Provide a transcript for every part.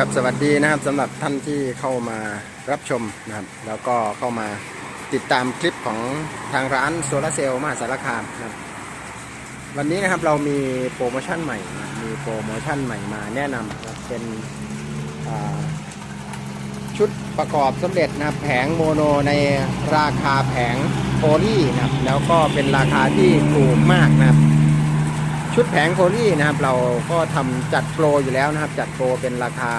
ครับสวัสดีนะครับสำหรับท่านที่เข้ามารับชมนะครับแล้วก็เข้ามาติดตามคลิปของทางร้านโซลาเซลล์มหาสารคามนะครับวันนี้นะครับเรามีโปรโมชั่นใหม่นะมีโปรโมชั่นใหม่มาแนะนำนะครับเป็นอ่าชุดประกอบสำเร็จนะครับแผงโมโนในราคาแผงโพลีนะครับแล้วก็เป็นราคาที่ถูกมากนะครับ ชุดแผงโพลีนะครับเราก็ทำจัดโปรอยู่แล้วนะครับ จัดโปรเป็นราคา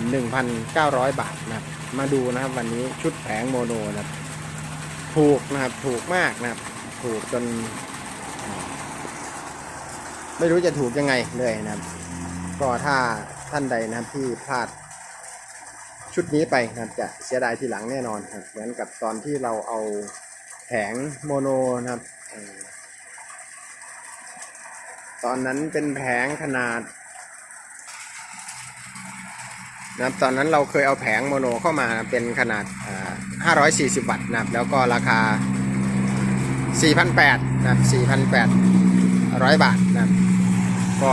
21,900 บาทนะครับมาดูนะครับวันนี้ชุดแผงโมโนนะครับถูกนะครับถูกมากนะครับ ถูกจน ไม่รู้จะถูกยังไงเลยนะครับ ก็ถ้าท่านใดนะครับที่พลาดชุดนี้ไปนะครับจะเสียดายทีหลังแน่นอนครับเหมือนกับตอนที่เราเอาแผงโมโนนะครับ ตอนนั้นเป็นแผงขนาดนะครับตอนนั้นเราเคยเอาแผงโมโนเข้ามาเป็นขนาด 540 วัตต์นะครับแล้วก็ราคา 4,800นะครับ4,800 บาทนะครับก็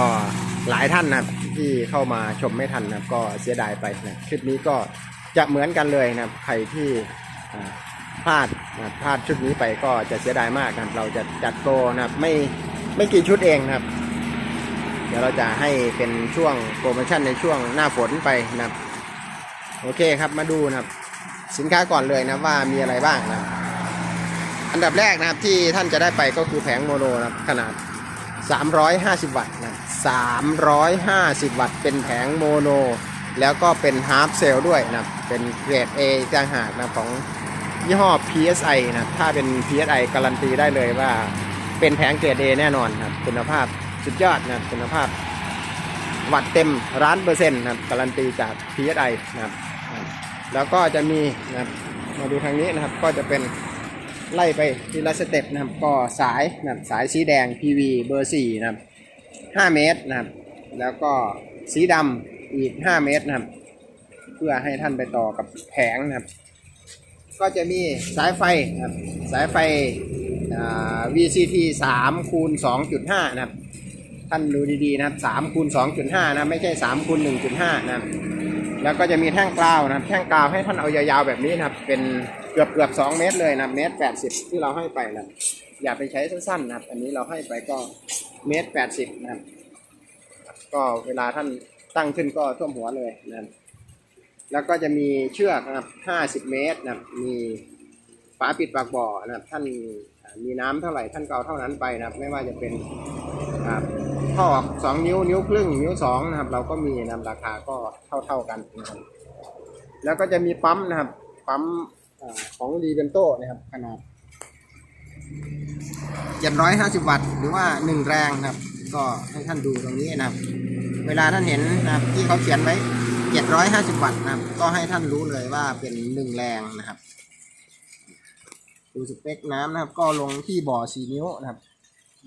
หลายท่านนะครับที่เข้ามาชมไม่ทันนะครับก็เสียดายไปนะคลิปนี้ก็จะเหมือนกันเลยนะครับใครที่พลาดนะครับพลาดชุดนี้ไปก็จะเสียดายมากนะครับเราจะจัดโปรนะครับไม่ไม่กี่ชุดเองนะครับ เดี๋ยวเราจะให้เป็นช่วงโปรโมชั่นในช่วงหน้าฝนไปนะครับ โอเคครับมาดูนะครับ สินค้าก่อนเลยนะว่ามีอะไรบ้างนะอันดับแรกนะครับที่ท่านจะได้ไปก็คือแผงโมโนนะครับขนาด 350 วัตต์นะ350 วัตต์ เป็นแผงโมโน แล้วก็เป็นฮาร์ j เซลด้วยนะเป็นเกรด A ต่างหากนะของยี่ห้อ PSI นะถ้าเป็น PSI การันตีได้เลยว่าเป็นแผงเกรด A แน่นอนครับคุณภาพ สุดยอดนะครับคุณภาพ วัตต์เต็มร้านเปอร์เซ็นต์นะครับการันตีจาก PSI นะครับแล้วก็จะมีนะครับมาดูทางนี้นะครับก็จะเป็นไล่ไปทีละสเต็ปนะครับก็สายนะครับสายสีแดง PV เบอร์ 4 นะครับ 5 เมตรนะครับ แล้วก็สีดำอีก 5 เมตรนะครับ เพื่อให้ท่านไปต่อกับแผงนะครับ ก็จะมีสายไฟนะครับสายไฟ VCT 3คูณ2.5 นะครับ ท่านดูดีๆนะครับ3คูณ2.5นะครับไม่ใช่3คูณ1.5นะครับแล้วก็จะมีแท่งกราวนะครับแท่งกราวให้ท่านเอายาวๆแบบนี้นะครับ เป็นเกือบเกือบสองเมตรเลยนะเมตรแปดสิบที่เราให้ไปนะอย่าไปใช้สั้นๆนะครับ อันนี้เราให้ไปก็เมตรแปดสิบนะครับก็เวลาท่านตั้งขึ้นก็ท่วมหัวเลยนะครับแล้วก็จะมีเชือกนะครับห้าสิบเมตรนะครับมีฝาปิดปากบ่อนะครับท่านมีน้ำเท่าไหร่ท่านก็เอาเท่านั้นไปนะครับ ไม่ว่าจะเป็น ครับท่อกสองนิ้วนิ้วครึ่งนิ้วสองนะครับ เราก็มีนะครับราคาก็เท่าเท่าๆกันนะครับแล้วก็จะมีปั๊มนะครับ ปั๊มของดีเวนโตนะครับ ขนาด750วัตต์หรือว่า1แรงนะครับ ก็ให้ท่านดูตรงนี้นะครับ เวลาท่านเห็นนะครับที่เขาเขียนไว้750วัตต์นะครับ ก็ให้ท่านรู้เลยว่าเป็น1แรงนะครับ ดูสเปคน้ำนะครับ ก็ลงที่บ่อ4นิ้วนะครับ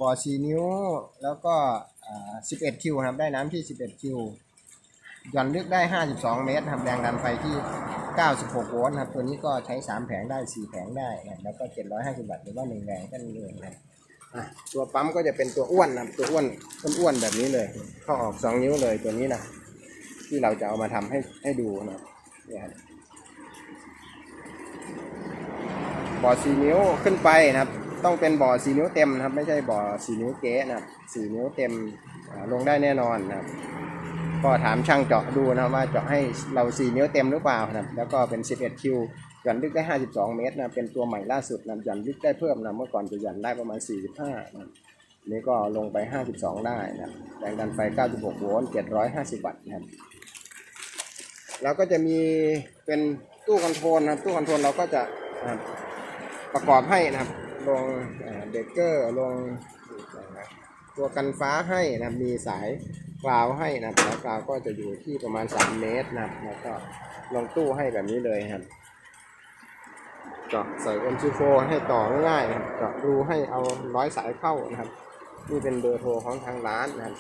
บ่อ4นิ้วแล้วก็ 11 คิวครับ ได้น้ำที่ 11 คิว หย่อนลึกได้ 52 เมตรครับ แรงดันไฟที่ 96 โวลต์ครับ ตัวนี้ก็ใช้ 3 แผงได้ 4 แผงได้นะแล้วก็ 750 วัตต์หรือว่า 1 แรงก็นี่เองนะครับตัวปั๊มก็จะเป็นตัวอ้วนนะตัวอ้วนต้นอ้วนแบบนี้เลย เข้าออก2นิ้วเลยตัวนี้นะที่เราจะเอามาทำให้ให้ดูนะเนี่ยครับบ่อ4นิ้วขึ้นไปนะครับ ต้องเป็นบ่อ4นิ้วเต็มนะครับ ไม่ใช่บ่อ4นิ้วเก๊นะครับ4นิ้วเต็มลงได้แน่นอนนะครับ ก็ถามช่างเจาะดูนะว่าเจาะให้เรา4นิ้วเต็มหรือเปล่านะครับ แล้วก็เป็น 11คิวหย่อนลึกได้ 52 เมตรนะเป็นตัวใหม่ล่าสุดนะหย่อนลึกได้เพิ่มนะเมื่อก่อนจะหย่อนได้ประมาณ 45นะนี่ก็ลงไป 52 ได้นะแรงดันไฟ 96 โวลต์ 750 วัตต์นะครับแล้วก็จะมีเป็นตู้คอนโทรลนะครับตู้คอนโทรลเราก็จะประกอบให้นะครับ ลงเบรกเกอร์ลงตัวกันฟ้าให้นะมีสายกราวให้นะแล้วกราวก็จะอยู่ที่ประมาณ 3 เมตรนะแล้วก็ลงตู้ให้แบบนี้เลยครับเจาะใส่ MC4 ให้ต่อง่ายๆนะครับเจาะรูให้เอาร้อยสายเข้านะครับ นี่เป็นเบอร์โทรของทางร้านนะครับ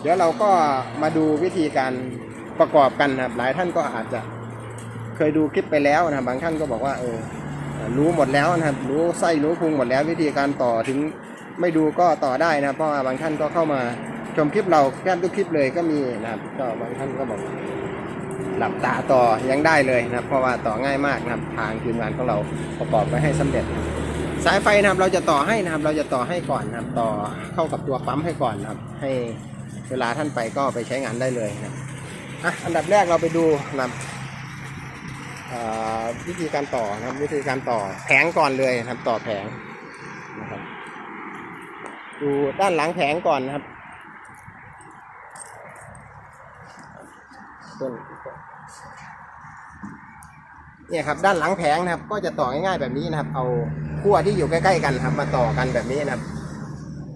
เดี๋ยวเราก็มาดูวิธีการประกอบกันนะครับหลายท่านก็อาจจะเคยดูคลิปไปแล้วนะครับบางท่านก็บอกว่าเออ รู้หมดแล้วนะครับ รู้ไส้รู้พุงหมดแล้ว วิธีการต่อถึงไม่ดูก็ต่อได้นะเพราะว่าบางท่านก็เข้ามาชมคลิปเราแทบทุกคลิปเลยก็มีนะครับก็บางท่านก็บอกหลับตาต่อยังได้เลยนะเพราะว่าต่อง่ายมากนะครับทางทีมงานของเราประกอบไว้ให้สำเร็จ สายไฟนะครับเราจะต่อให้นะครับเราจะต่อให้ก่อนนะครับต่อเข้ากับตัวปั๊มให้ก่อนนะครับ ให้เวลาท่านไปก็ไปใช้งานได้เลยนะอะอันดับแรกเราไปดูนะครับ วิธีการต่อนะครับ วิธีการต่อแผงก่อนเลยนะครับ ต่อแผงนะครับ ดูด้านหลังแผงก่อนนะครับต้นเนี่ยครับด้านหลังแผงนะครับ ก็จะต่อง่ายๆแบบนี้นะครับ เอาขั้วที่อยู่ใกล้ๆกันครับ มาต่อกันแบบนี้นะครับ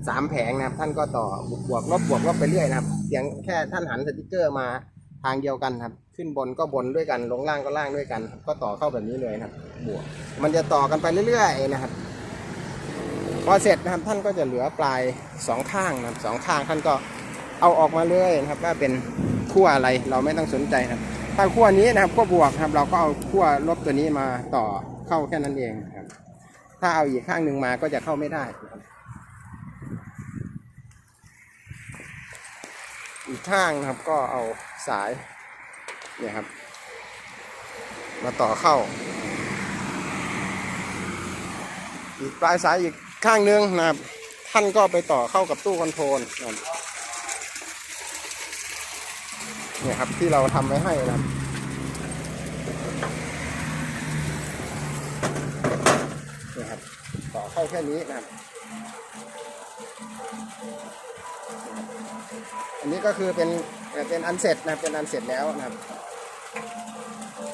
สามแผงนะครับ ท่านก็ต่อบวกลบบวกลบไปเรื่อยนะครับเพียงแค่ท่านหันสติกเกอร์มาทางเดียวกันครับ ขึ้นบนก็บนด้วยกัน ลงล่างก็ล่างด้วยกัน ก็ต่อเข้าแบบนี้เลยนะครับบวกมันจะต่อกันไปเรื่อยๆนะครับ พอเสร็จนะครับท่านก็จะเหลือปลายสองข้างนะครับสองข้างท่านก็เอาออกมาเลยนะครับว่าเป็นขั้วอะไรเราไม่ต้องสนใจนะครับ ถ้าขั้วนี้นะครับก็บวกครับ เราก็เอาขั้วลบตัวนี้มาต่อเข้าแค่นั้นเองครับ ถ้าเอาอีกข้างหนึ่งมาก็จะเข้าไม่ได้อีกข้างนะครับก็เอาสาย เนี่ยครับ มาต่อเข้า อีกปลายสายอีกข้างหนึงนะครับ ท่านก็ไปต่อเข้ากับตู้คอนโทรลนะเนี่ยครับที่เราทำไว้ให้นะครับเนี่ยครับ ต่อเข้าแค่นี้นะครับ อันนี้ก็คือเป็นเป็นอันเสร็จนะครับเป็นอันเสร็จแล้วนะครับ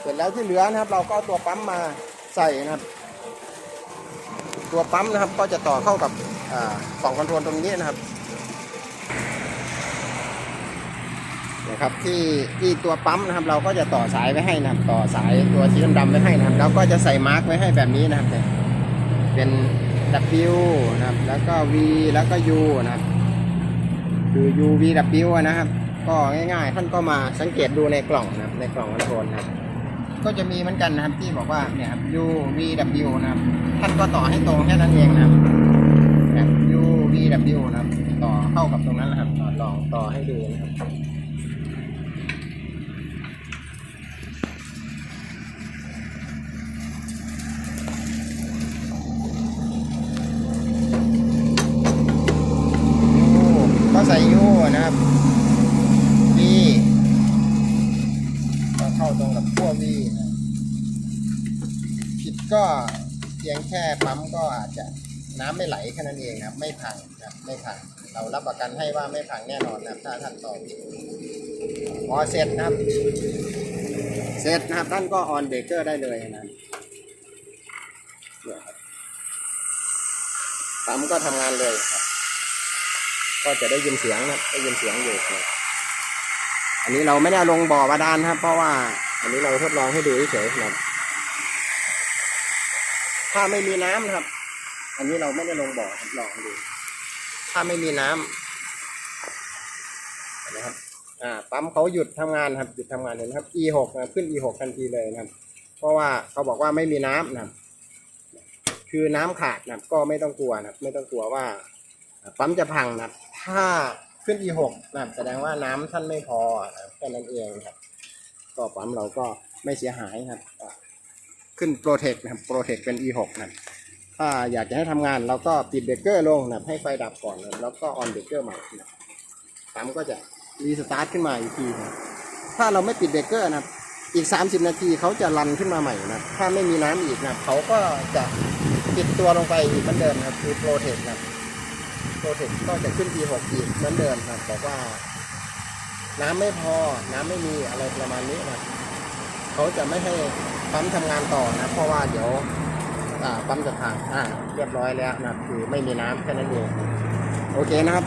เสร็จแล้วที่เหลือนะครับ เราก็เอาตัวปั๊มมาใส่นะครับ ตัวปั๊มนะครับก็จะต่อเข้ากับอ่ากล่องคอนโทรลตรงนี้นะครับนะครับที่ที่ตัวปั๊มนะครับ เราก็จะต่อสายไว้ให้นะครับ ต่อสายตัวสีดำๆไว้ให้นะครับแล้วก็จะใส่มาร์กไว้ให้แบบนี้นะครับเป็น W นะครับแล้วก็ V แล้วก็ U นะครับ คือ U V W นะครับ ก็ง่ายๆ ท่านก็มาสังเกตดูในกล่องนะครับ ในกล่องคอนโทรลนะครับ ก็จะมีเหมือนกันนะครับที่บอกว่าเนี่ยครับ U V W นะครับ ท่านก็ต่อให้ตรงแค่นั้นเองนะครับแบบ U V W นะครับ ต่อเข้ากับตรงนั้นนะครับต่อลองต่อให้ดูนะครับ็ใส่ U นะครับ V ก็เข้าตรงกับขั้ว V นะผิดก็เพียงแค่ปั๊มก็อาจจะน้ำไม่ไหลแค่นั้นเองนะครับไม่พังนะไม่พังเรารับประกันให้ว่าไม่พังแน่นอนนะครับถ้าท่านต่อผิดพอเสร็จนะครับเสร็จนะครับท่านก็ออนเบรกเกอร์ได้เลยนะปั๊มก็ทำงานเลยครับ ก็จะได้ยินเสียงนะได้ยินเสียงอยู่ครับอันนี้เราไม่ได้ลงบ่อบาดาลนครับ เพราะว่า อันนี้เราทดลองให้ดูเฉยๆนะครับ ถ้าไม่มีน้ำนะครับ อันนี้เราไม่ได้ลงบ่อทดลองดู ถ้าไม่มีน้ำเห็นะครับอ่าปั๊มเขาหยุดทำงานครับหยุดทำงานเลยนะครับ E6 นะขึ้น E6 ทันทีเลยนะครับ เพราะว่าเขาบอกว่าไม่มีน้ำนะครับคือน้ำขาดนะครับก็ไม่ต้องกลัวนะครับ ไม่ต้องกลัวว่าปั๊มจะพังนะครับ ถ้าขึ้น E6 นะแสดงว่าน้ำท่านไม่พอนะแค่นั้นเองครับ ก็ปั๊มเราก็ไม่เสียหายครับขึ้นโปรเทคนะครับโปรเทคเป็น E6 นะถ้าอยากจะให้ทำงานเราก็ปิดเบรกเกอร์ลงนะให้ไฟดับก่อนนะแล้วก็ออนเบรกเกอร์ใหม่นะปั๊มก็จะรีสตาร์ทขึ้นมาอีกทีนะถ้าเราไม่ปิดเบรกเกอร์นะอีก 30 นาทีเขาจะรันขึ้นมาใหม่นะถ้าไม่มีน้ำอีกนะเขาก็จะปิดตัวลงไปอีกเหมือนเดิมนะคือโปรเทคนะ ปรเทคก็จะขึ้น E6 อีกเหมือนเดิมครับบอกว่า น้ำไม่พอ น้ำไม่มีอะไรประมาณนี้นะเขาจะไม่ให้ปั๊มทำงานต่อนะเพราะว่าเดี๋ยวปั๊มจะพังอ่าเรียบร้อยแล้วนะคือไม่มีน้ำแค่นั้นเองโอเคนะครับ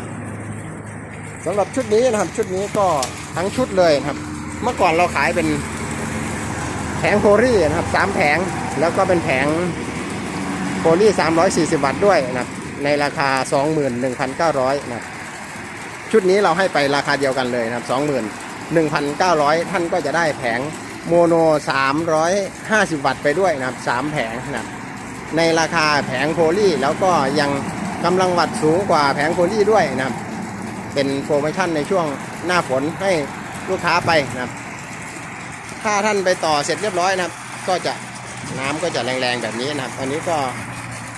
สำหรับชุดนี้นะครับ ชุดนี้ก็ทั้งชุดเลยนะครับ เมื่อก่อนเราขายเป็นแผงโพลี่นะครับสามแผงแล้วก็เป็นแผงโพลี่340วัตต์ด้วยนะครับ ในราคา 21,900นะครับชุดนี้เราให้ไปราคาเดียวกันเลยนะครับ 21,900 ท่านก็จะได้แผงโมโน 350 วัตต์ไปด้วยนะครับ 3 แผงนะครับในราคาแผงโพลีแล้วก็ยังกำลังวัตต์สูงกว่าแผงโพลีด้วยนะครับ เป็นโปรโมชั่นในช่วงหน้าฝนให้ลูกค้าไปนะครับ ถ้าท่านไปต่อเสร็จเรียบร้อยนะครับ ก็จะน้ำก็จะแรงๆแบบนี้นะครับ อันนี้ก็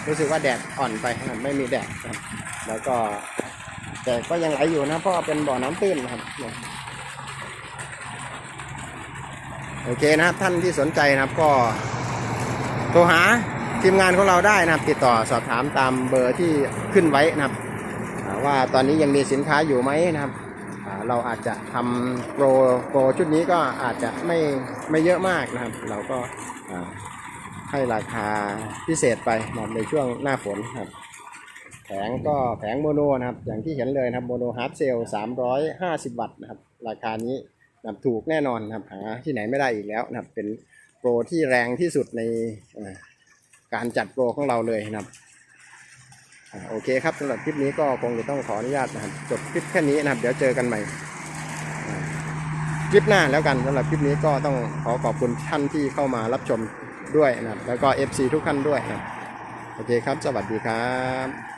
รู้สึกว่าแดดอ่อนไปครับไม่มีแดดครับ แล้วก็ แต่ก็ยังไหลอยู่นะ เพราะเป็นบ่อน้ำตื้นครับโอเคนะครับ ท่านที่สนใจนะครับก็โทรหาทีมงานของเราได้นะครับ ติดต่อสอบถามตามเบอร์ที่ขึ้นไว้นะครับ ว่าตอนนี้ยังมีสินค้าอยู่ไหมนะครับเราอาจจะทำโปรโปรชุดนี้ก็อาจจะไม่ไม่เยอะมากนะครับ เราก็ ให้ราคาพิเศษไปนะครับในช่วงหน้าฝนครับแผงก็แผงโมโนนะครับ อย่างที่เห็นเลยนะครับโมโนฮาร์ดเซล350วัตต์นะครับ ราคานี้นับถูกแน่นอนนะครับหาที่ไหนไม่ได้อีกแล้วนะครับ เป็นโปรที่แรงที่สุดในการจัดโปรของเราเลยนะครับโอเคครับสำหรับคลิปนี้ก็คงจะต้องขออนุญาตนะครับจบคลิปแค่นี้นะครับ เดี๋ยวเจอกันใหม่คลิปหน้าแล้วกันสำหรับคลิปนี้ก็ต้องขอขอบคุณท่านที่เข้ามารับชม ด้วยนะครับแล้วก็ FC ทุกท่านด้วยนะโอเคครับ สวัสดีครับ